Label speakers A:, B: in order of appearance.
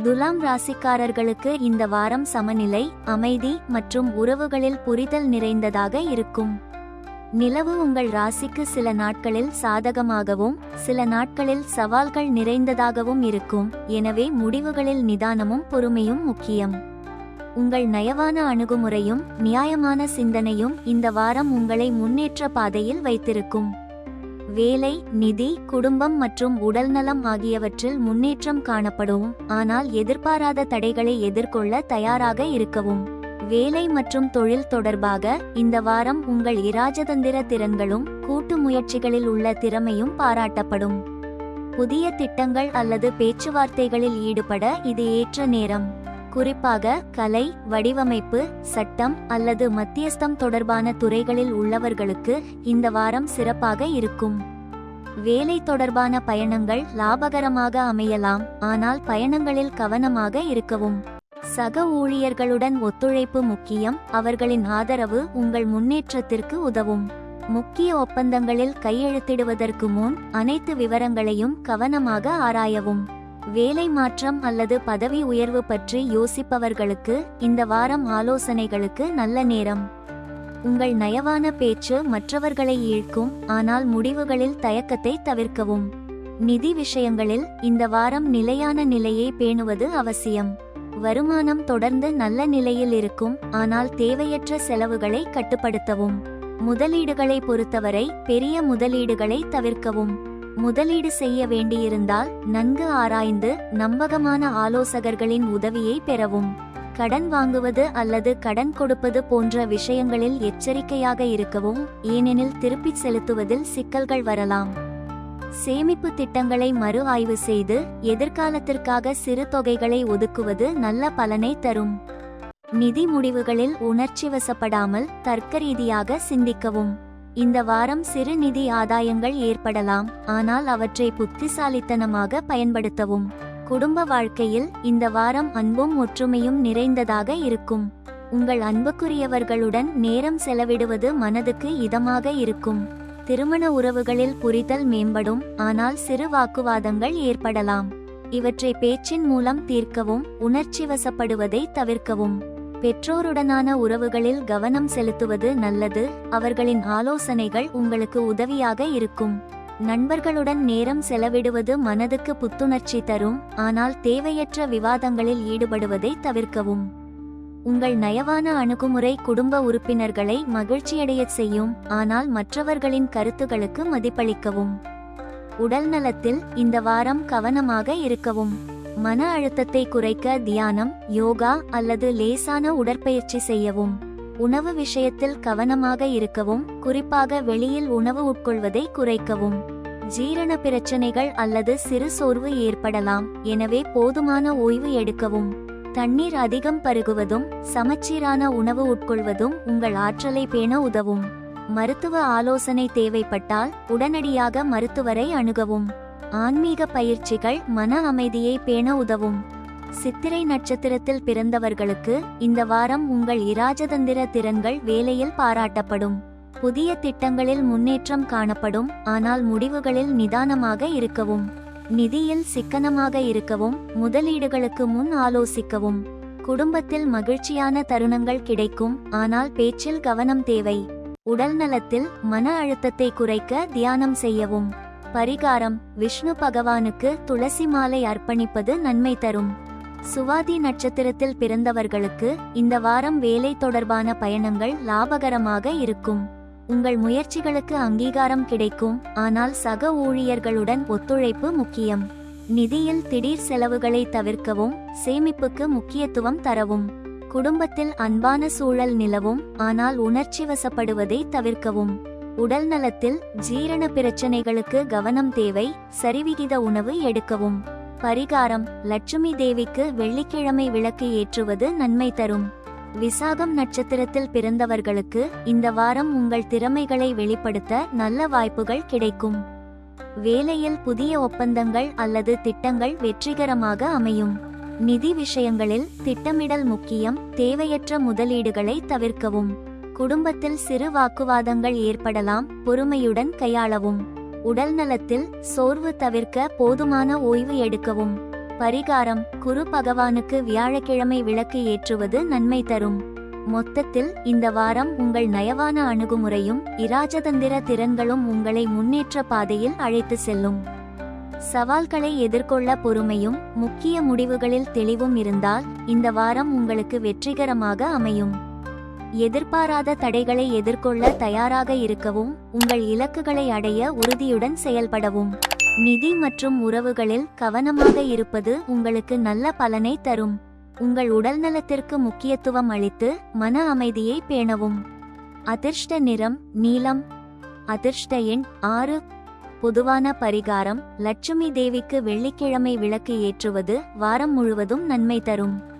A: துலாம் ராசிக்காரர்களுக்கு இந்த வாரம் சமநிலை அமைதி மற்றும் உறவுகளில் புரிதல் நிறைந்ததாக இருக்கும். நிலவு உங்கள் ராசிக்கு சில நாட்களில் சாதகமாகவும் சில நாட்களில் சவால்கள் நிறைந்ததாகவும் இருக்கும். எனவே முடிவுகளில் நிதானமும் பொறுமையும் முக்கியம். உங்கள் நயவான அணுகுமுறையும் நியாயமான சிந்தனையும் இந்த வாரம் உங்களை முன்னேற்ற பாதையில் வைத்திருக்கும். வேலை நிதி குடும்பம் மற்றும் உடல்நலம் ஆகியவற்றில் முன்னேற்றம் காணப்படும். ஆனால் எதிர்பாராத தடைகளை எதிர்கொள்ள தயாராக இருக்கவும். வேலை மற்றும் தொழில் தொடர்பாக இந்த வாரம் உங்கள் இராஜதந்திர திறன்களும் கூட்டு முயற்சிகளில் உள்ள திறமையும் பாராட்டப்படும். புதிய திட்டங்கள் அல்லது பேச்சுவார்த்தைகளில் ஈடுபட இது ஏற்ற நேரம். குறிப்பாக கலை வடிவமைப்பு சட்டம் அல்லது மத்தியஸ்தம் தொடர்பான துறைகளில் உள்ளவர்களுக்கு இந்த வாரம் சிறப்பாக இருக்கும். வேலை தொடர்பான பயணங்கள் லாபகரமாக அமையலாம் ஆனால் பயணங்களில் கவனமாக இருக்கவும். சக ஊழியர்களுடன் ஒத்துழைப்பு முக்கியம் அவர்களின் ஆதரவு உங்கள் முன்னேற்றத்திற்கு உதவும். முக்கிய ஒப்பந்தங்களில் கையெழுத்திடுவதற்கு முன் அனைத்து விவரங்களையும் கவனமாக ஆராயவும். வேலை மாற்றம் அல்லது பதவி உயர்வு பற்றி யோசிப்பவர்களுக்கு இந்த வாரம் ஆலோசனைகளுக்கு நல்ல நேரம். உங்கள் நயவான பேச்சு மற்றவர்களை ஈழ்க்கும் ஆனால் முடிவுகளில் தயக்கத்தை தவிர்க்கவும். நிதி விஷயங்களில் இந்த வாரம் நிலையான நிலையை பேணுவது அவசியம். வருமானம் தொடர்ந்து நல்ல நிலையில் இருக்கும் ஆனால் தேவையற்ற செலவுகளை கட்டுப்படுத்தவும். முதலீடுகளை பொறுத்தவரை பெரிய முதலீடுகளை தவிர்க்கவும். முதலீடு செய்ய வேண்டியிருந்தால் நன்கு ஆராய்ந்து நம்பகமான ஆலோசகர்களின் உதவியை பெறவும். கடன் வாங்குவது அல்லது கடன் கொடுப்பது போன்ற விஷயங்களில் எச்சரிக்கையாக இருக்கவும் ஏனெனில் திருப்பிச் செலுத்துவதில் சிக்கல்கள் வரலாம். சேமிப்பு திட்டங்களை மறு ஆய்வு செய்து எதிர்காலத்திற்காக சிறு தொகைகளை ஒதுக்குவது நல்ல பலனை தரும். நிதி முடிவுகளில் உணர்ச்சிவசப்படாமல் தர்க்கரீதியாக சிந்திக்கவும். இந்த வாரம் சிறு நிதி ஆதாயங்கள் ஏற்படலாம் ஆனால் அவற்றை புத்திசாலித்தனமாக பயன்படுத்தவும். குடும்ப வாழ்க்கையில் இந்த வாரம் அன்பும் ஒற்றுமையும் நிறைந்ததாக இருக்கும். உங்கள் அன்புக்குரியவர்களுடன் நேரம் செலவிடுவது மனதுக்கு இதமாக இருக்கும். திருமண உறவுகளில் புரிதல் மேம்படும் ஆனால் சிறு வாக்குவாதங்கள் ஏற்படலாம். இவற்றை பேச்சின் மூலம் தீர்க்கவும் உணர்ச்சிவசப்படுவதை தவிர்க்கவும். பெற்றோருடனான உறவுகளில் கவனம் செலுத்துவது நல்லது. அவர்களின் ஆலோசனைகள் உங்களுக்கு உதவியாக இருக்கும். நண்பர்களுடன் நேரம் செலவிடுவது மனதுக்கு புத்துணர்ச்சி தரும். ஆனால் தேவையற்ற விவாதங்களில் ஈடுபடுவதை தவிர்க்கவும். உங்கள் நயவான அணுகுமுறை குடும்ப உறுப்பினர்களை மகிழ்ச்சியடையச் செய்யும். ஆனால் மற்றவர்களின் கருத்துகளுக்கு மதிப்பளிக்கவும். உடல் நலத்தில் இந்த வாரம் கவனமாக இருக்கவும். மன அழுத்தத்தை குறைக்க தியானம் யோகா அல்லது லேசான உடற்பயிற்சி செய்யவும். உணவு விஷயத்தில் கவனமாக இருக்கவும் குறிப்பாக வெளியில் உணவு உட்கொள்வதை குறைக்கவும். ஜீரண பிரச்சனைகள் அல்லது சிறு சோர்வு ஏற்படலாம் எனவே போதுமான ஓய்வு எடுக்கவும். தண்ணீர் அதிகம் பருகுவதும் சமச்சீரான உணவு உட்கொள்வதும் உங்கள் ஆற்றலை பேண உதவும். மருத்துவ ஆலோசனை தேவைப்பட்டால் உடனடியாக மருத்துவரை அணுகவும். ஆன்மீக பயிற்சிகள் மன அமைதியை பேண உதவும். சித்திரை நட்சத்திரத்தில் பிறந்தவர்களுக்கு இந்த வாரம் உங்கள் இராஜதந்திர திறன்கள் வேலையில் பாராட்டப்படும். புதிய திட்டங்களில் முன்னேற்றம் காணப்படும் ஆனால் முடிவுகளில் நிதானமாக இருக்கவும். நிதியில் சிக்கனமாக இருக்கவும் முதலீடுகளுக்கு முன் ஆலோசிக்கவும். குடும்பத்தில் மகிழ்ச்சியான தருணங்கள் கிடைக்கும் ஆனால் பேச்சில் கவனம் தேவை. உடல் நலத்தில் மன அழுத்தத்தை குறைக்க தியானம் செய்யவும். பரிகாரம் விஷ்ணு பகவானுக்கு துளசி மாலை அர்ப்பணிப்பது நன்மை தரும். சுவாதி நட்சத்திரத்தில் பிறந்தவர்களுக்கு இந்த வாரம் வேலை தொடர்பான பயணங்கள் லாபகரமாக இருக்கும். உங்கள் முயற்சிகளுக்கு அங்கீகாரம் கிடைக்கும் ஆனால் சக ஊழியர்களுடன் ஒத்துழைப்பு முக்கியம். நிதியில் திடீர் செலவுகளை தவிர்க்கவும் சேமிப்புக்கு முக்கியத்துவம் தரவும். குடும்பத்தில் அன்பான சூழல் நிலவும் ஆனால் உணர்ச்சி வசப்படுவதை தவிர்க்கவும். உடல் நலத்தில் ஜீரண பிரச்சனைகளுக்கு கவனம் தேவை சரிவிகித உணவு எடுக்கவும். பரிகாரம் லட்சுமி தேவிக்கு வெள்ளிக்கிழமை விளக்கு ஏற்றுவது நன்மை தரும். விசாகம் நட்சத்திரத்தில் பிறந்தவர்களுக்கு இந்த வாரம் உங்கள் திறமைகளை வெளிப்படுத்த நல்ல வாய்ப்புகள் கிடைக்கும். வேலையில் புதிய ஒப்பந்தங்கள் அல்லது திட்டங்கள் வெற்றிகரமாக அமையும். நிதி விஷயங்களில் திட்டமிடல் முக்கியம் தேவையற்ற முதலீடுகளை தவிர்க்கவும். குடும்பத்தில் சிறு வாக்குவாதங்கள் ஏற்படலாம் பொறுமையுடன் கையாளவும். உடல் நலத்தில் சோர்வு தவிர்க்க போதுமான ஓய்வு எடுக்கவும். பரிகாரம் குரு பகவானுக்கு வியாழக்கிழமை விளக்கு ஏற்றுவது நன்மை தரும். மொத்தத்தில் இந்த வாரம் உங்கள் நயவான அணுகுமுறையும் இராஜதந்திர திறன்களும் உங்களை முன்னேற்ற பாதையில் அழைத்து செல்லும். சவால்களை எதிர்கொள்ள பொறுமையும் முக்கிய முடிவுகளில் தெளிவும் இருந்தால் இந்த வாரம் உங்களுக்கு வெற்றிகரமாக அமையும். எதிர்பாராத தடைகளை எதிர்கொள்ள தயாராக இருக்கவும் உங்கள் இலக்குகளை அடைய உறுதியுடன் செயல்படவும். நிதி மற்றும் உறவுகளில் கவனமாக இருப்பது உங்களுக்கு நல்ல பலனை தரும். உங்கள் உடல்நலத்திற்கு முக்கியத்துவம் அளித்து மன அமைதியை பேணவும். அதிர்ஷ்ட நிறம் நீலம். அதிர்ஷ்ட எண் ஆறு. பொதுவான பரிகாரம் லட்சுமி தேவிக்கு வெள்ளிக்கிழமை விளக்கு ஏற்றுவது வாரம் முழுவதும் நன்மை தரும்.